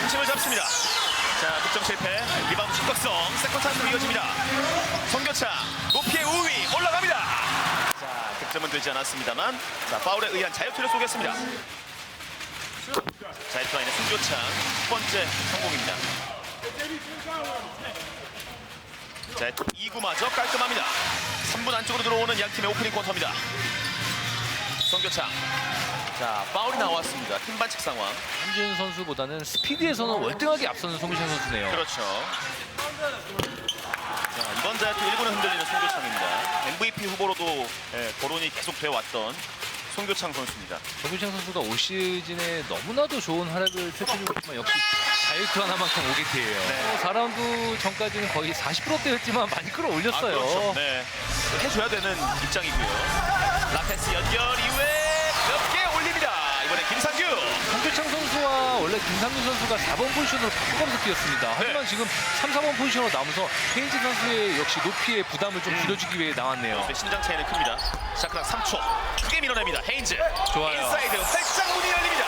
중심을 잡습니다. 자, 득점 실패. 리바운드 축각성. 세컨 찬스로 이어집니다. 송교창 높이의 우위 올라갑니다. 자, 득점은 되지 않았습니다만 자, 파울에 의한 자유투를 쏘겠습니다. 자유투 라인의 송교창 첫 번째 성공입니다. 자, 2구마저 깔끔합니다. 3분 안쪽으로 들어오는 양 팀의 오프닝 쿼터입니다. 송교창. 자, 파울이 나왔습니다. 팀 반칙 상황. 한지훈 선수보다는 스피드에서는 월등하게 앞서는 송규찬 선수네요. 그렇죠. 자, 이번 자유투 1구는 흔들리는 송교창입니다. MVP 후보로도 예, 거론이 계속 되어 왔던 송교창 선수입니다. 송규찬 선수가 올 시즌에 너무나도 좋은 활약을 펼쳐주고 있지만 역시 자유투 하나만큼 오게트예요. 네. 4라운드 전까지는 거의 40%대였지만 많이 끌어올렸어요. 아, 그렇죠. 네. 해줘야 되는 입장이고요. 라페스 연결 이후 원래 김상준 선수가 4번 포지션으로 바꿔가면서 뛰었습니다. 하지만 네. 지금 3, 4번 포지션으로 나오면서 헤인즈 선수의 역시 높이의 부담을 좀 줄여주기 위해 나왔네요. 네, 신장 차이는 큽니다. 샤크락 3초. 크게 밀어냅니다. 헤인즈. 좋아요. 인사이드 활짝 문이 열립니다.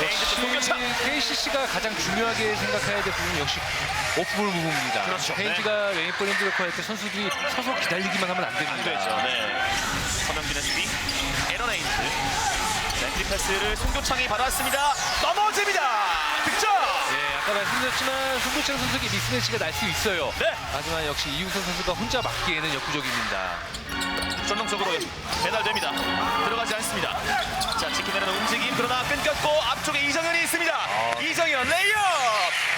역시 KCC가 가장 중요하게 생각해야 될 부분은 역시 오프볼 부분입니다. 그렇죠. 헤인즈가 웨인볼 핸드워커 할 때 선수들이 서서 기다리기만 하면 안 됩니다. 안 되죠. 네. 랜디 패스를 송교창이 받았습니다. 넘어집니다. 득점. 네, 아까 말씀드렸지만 송교창 선수에게 미스매치가 날 수 있어요. 네. 하지만 역시 이우선 선수가 혼자 막기에는 역부족입니다. 전동적으로 배달됩니다. 들어가지 않습니다. 자, 지키내는 움직임 그러나 끊겼고 앞쪽에 이정현이 있습니다. 이정현 레이업.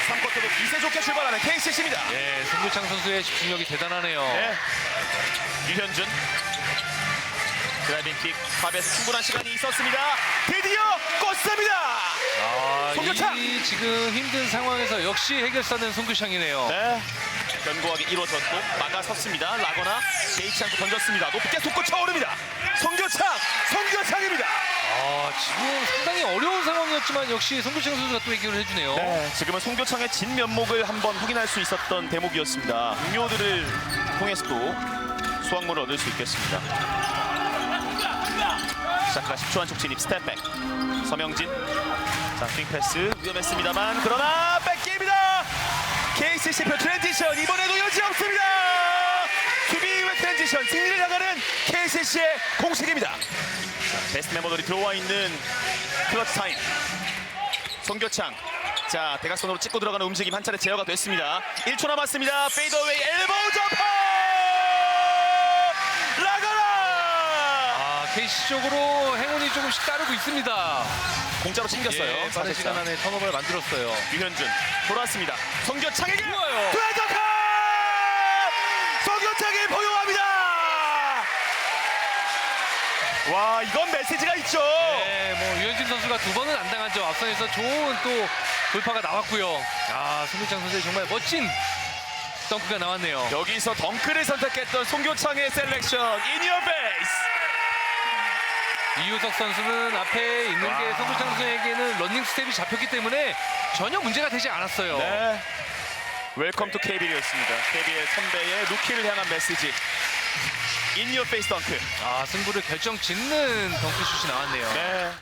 3쿼터도 기세 좋게 출발하는 KCC입니다. 네, 송교창 선수의 집중력이 대단하네요. 네. 유현준. 드라이빙 킥 팝에서 충분한 시간이 있었습니다. 드디어 꽂습니다. 아, 송교창! 이 지금 힘든 상황에서 역시 해결사는 송교창이네요. 네. 견고하게 이루어졌고 막아섰습니다. 라거나 개의치 않고 던졌습니다. 높게 솟고 차오릅니다. 송교창, 송교창입니다. 아, 지금 상당히 어려운 상황이었지만 역시 송교창 선수가 또 해결을 해주네요. 네, 지금은 송교창의 진면목을 한번 확인할 수 있었던 대목이었습니다. 동료들을 통해서도 수확물을 얻을 수 있겠습니다. 시작가 10초 안쪽 진입 스텝백. 서명진. 자 스윙 패스 위험했습니다만 그러나 뺏깁니다. KCC 표 트랜지션. 이번에도 여지 없습니다. 수비 이후의 트랜지션. 승리를 향하는 KCC의 공식입니다. 자, 베스트 멤버들이 들어와 있는 클러치 타임. 송교창. 자 대각선으로 찍고 들어가는 움직임 한 차례 제어가 됐습니다. 1초 남았습니다. 페이더웨이. 엘보우 점퍼 라가라 쪽으로 행운이 조금씩 따르고 있습니다. 공짜로 챙겼어요 예, 빠른 사실상. 시간 안에 턴오버를 만들었어요. 유현준 돌아왔습니다. 송교창에게 좋아요. 트렌더컵 송교창이 보유합니다. 와 이건 메시지가 있죠. 네, 뭐 유현진 선수가 두 번은 안 당하죠. 앞선에서 좋은 또 돌파가 나왔고요. 아, 송교창 선수의 정말 멋진 덩크가 나왔네요. 여기서 덩크를 선택했던 송교창의 셀렉션 인이어 베이스. 이우석 선수는 앞에 있는 게 와. 송교창 선수에게는 러닝 스텝이 잡혔기 때문에 전혀 문제가 되지 않았어요. 네. 웰컴 투 KBL이었습니다. KBL 선배의 루키를 향한 메시지. 인이어 베이스 덩크. 아, 승부를 결정 짓는 덩크슛이 나왔네요. 네.